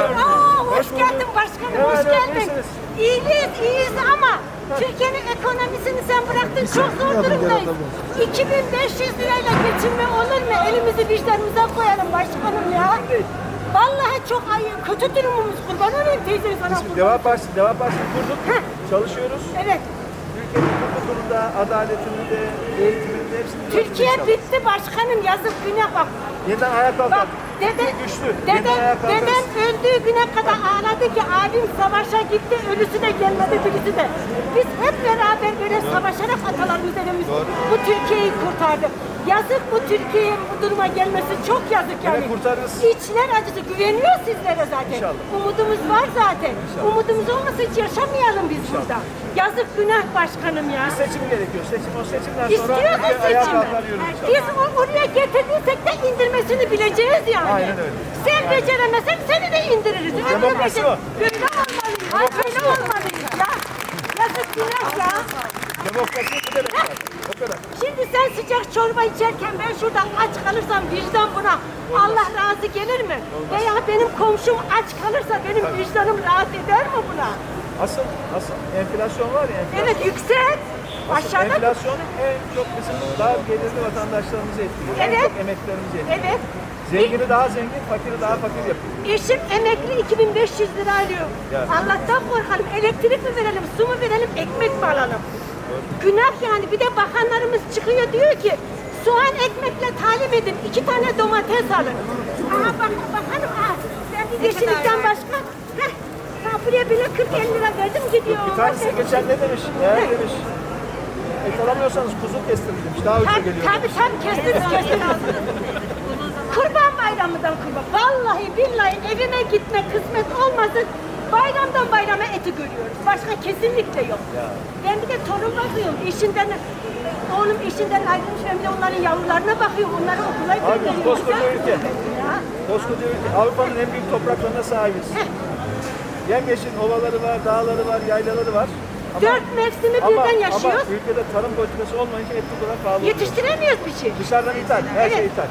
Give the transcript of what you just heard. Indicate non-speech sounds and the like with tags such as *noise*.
Aa, hoş, geldin başkanım, hoş geldin. İyiyiz, iyiyiz ama Türkiye'nin ekonomisini sen bıraktın çok zor durumdayız. 2500 lirayla geçinme olur mu? Elimizi vicdanımıza koyalım başkanım ya. Vallahi çok ay kötü durumumuz kurban olayım teyze sana kurban. Deva Partisi, Deva Partisi kurduk. Heh. Çalışıyoruz. Evet. Ülkenin hukukunda, adaletinde, eğitiminde hepsinde. Türkiye bitti başkanım yazık günah bak. Yeniden ayağa. Bak dede, güçlü. Dedem, dedem öldüğü güne kadar ağladı ki abim savaşa gitti, ölüsü de gelmedi birisi de. Biz hep beraber böyle savaşarak atalarımız dedemiz bu Türkiye'yi kurtardı. Yazık bu Türkiye'ye bu duruma gelmesi çok yazık yani. Kurtarırız. İçler acısı güveniyor sizlere zaten. İnşallah. Umudumuz var zaten. Umudumuz olmasa hiç yaşamayalım biz burada. Yazık günah başkanım ya. Bir seçim gerekiyor. Seçim o seçimden sonra İstiyoruz ayağa seçimi. inşallah. Biz o- oraya getirdiysek de indirmesini bileceğiz yani. Aynen öyle. Sen beceremezsen seni de indiririz. Öyle Demokrasi becer- o. Böyle olmalıyız. Ha, böyle olmalıyız ya. Yazık günah ya. Demokrasi bu demek. yani. O kadar. Şimdi sen sıcak çorba içerken ben şurada aç kalırsam vicdan buna Allah razı gelir komşum aç kalırsa benim vicdanım rahat eder mi buna? Asıl, asıl enflasyon var ya enflasyon. Evet yüksek. Asıl Aşağıda enflasyon en çok bizim daha gelirli vatandaşlarımızı etkiliyor. En Evet. çok emeklilerimizi etkiliyor. Evet. Zengini daha zengin, fakiri daha fakir yapıyor. Eşim emekli 2500 lira alıyor. Ya. Allah'tan korkalım. Elektrik mi verelim, su mu verelim, ekmek mi alalım? Günah yani. Bir de bakanlarımız çıkıyor diyor ki soğan ekmekle talim edin. iki tane domates alın. Aha bak bakalım. Aha, yeşillikten başka. Heh, buraya bile 40-50 lira verdim gidiyor. Bir tanesi geçen ne demiş? Eğer demiş et alamıyorsanız kuzu kestim demiş. Daha ucuza Tabii geliyor. tabii tabii kestiniz *laughs* kestiniz. Kurban bayramından kurban. Vallahi billahi evime gitme kısmet olmasın. Bayramdan bayrama eti görüyoruz. Başka kesinlikle yok. Ben bir de torun bakıyorum. Eşinden, oğlum eşinden ayrılmış. Ben bir de onların yavrularına bakıyorum. Onları okula Abi gönderiyorum. koskoca ülke. Koskoca. Avrupa'nın en büyük topraklarına sahibiz. Yemyeşil ovaları var, dağları var, yaylaları var. Ama, Dört mevsimi ama, birden yaşıyoruz. Ama ülkede tarım politikası olmayınca et bu kadar pahalı oluyor. Yetiştiremiyoruz bir şey. Dışarıdan ithal, her şey Evet. ithal.